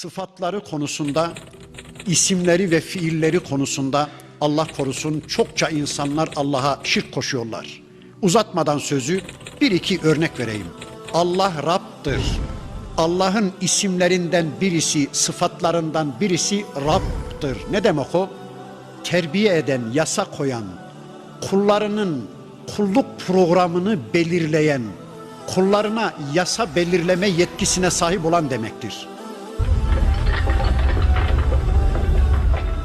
sıfatları konusunda, isimleri ve fiilleri konusunda Allah korusun çokça insanlar Allah'a şirk koşuyorlar. Uzatmadan sözü bir iki örnek vereyim. Allah Rab'dır. Allah'ın isimlerinden birisi, sıfatlarından birisi Rab'dır. Ne demek o? Terbiye eden, yasa koyan, kullarının kulluk programını belirleyen, kullarına yasa belirleme yetkisine sahip olan demektir.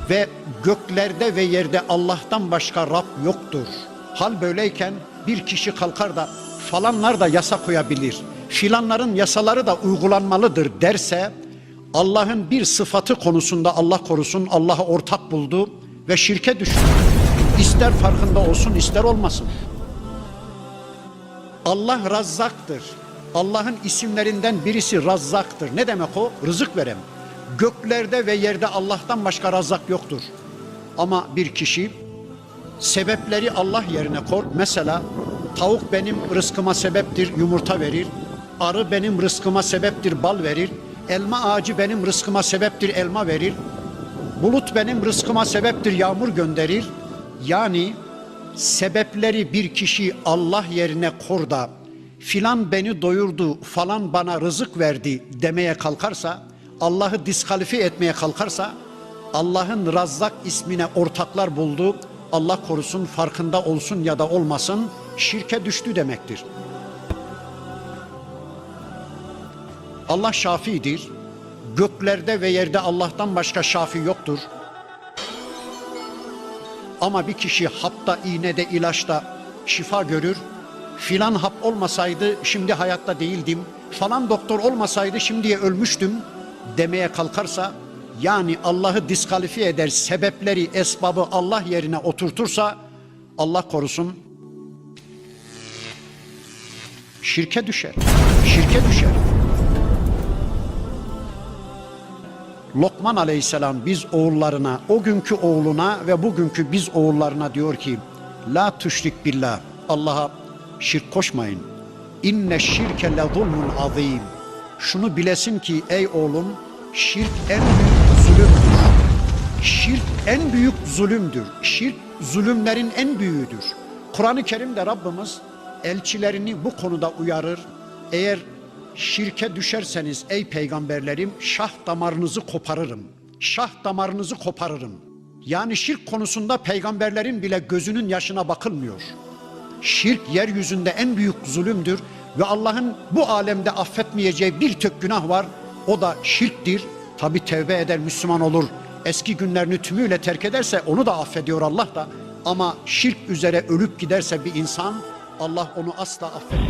Ve göklerde ve yerde Allah'tan başka Rab yoktur. Hal böyleyken bir kişi kalkar da falanlar da yasa koyabilir, filanların yasaları da uygulanmalıdır derse Allah'ın bir sıfatı konusunda Allah korusun Allah'a ortak buldu ve şirke düştü. İster farkında olsun ister olmasın. Allah razzaktır. Allah'ın isimlerinden birisi razzaktır. Ne demek o? Rızık veren. Göklerde ve yerde Allah'tan başka razzak yoktur. Ama bir kişi sebepleri Allah yerine kor. Mesela tavuk benim rızkıma sebeptir, yumurta verir. Arı benim rızkıma sebeptir, bal verir. Elma ağacı benim rızkıma sebeptir, elma verir. Bulut benim rızkıma sebeptir, yağmur gönderir. Yani sebepleri bir kişi Allah yerine kor da filan beni doyurdu, falan bana rızık verdi demeye kalkarsa, Allah'ı diskalifiye etmeye kalkarsa, Allah'ın Razzak ismine ortaklar buldu, Allah korusun farkında olsun ya da olmasın şirke düştü demektir. Allah şafidir. Göklerde ve yerde Allah'tan başka şafi yoktur. Ama bir kişi hapta, iğnede, ilaçta şifa görür. Filan hap olmasaydı şimdi hayatta değildim. Falan doktor olmasaydı şimdiye ölmüştüm demeye kalkarsa yani Allah'ı diskalifiye eder sebepleri, esbabı Allah yerine oturtursa Allah korusun şirke düşer. Şirke düşer. Lokman aleyhisselam biz oğullarına, o günkü oğluna ve bugünkü biz oğullarına diyor ki La tüşrik billah, Allah'a şirk koşmayın. İnne şirke le zulmun azim. Şunu bilesin ki ey oğlum şirk en büyük zulümdür. Şirk en büyük zulümdür. Şirk zulümlerin en büyüğüdür. Kur'an-ı Kerim'de Rabbimiz elçilerini bu konuda uyarır. Eğer şirke düşerseniz ey peygamberlerim şah damarınızı koparırım. Şah damarınızı koparırım. Yani şirk konusunda peygamberlerin bile gözünün yaşına bakılmıyor. Şirk yeryüzünde en büyük zulümdür ve Allah'ın bu alemde affetmeyeceği bir tek günah var. O da şirktir. Tabi tevbe eder Müslüman olur. Eski günlerini tümüyle terk ederse onu da affediyor Allah da. Ama şirk üzere ölüp giderse bir insan Allah onu asla affetmez.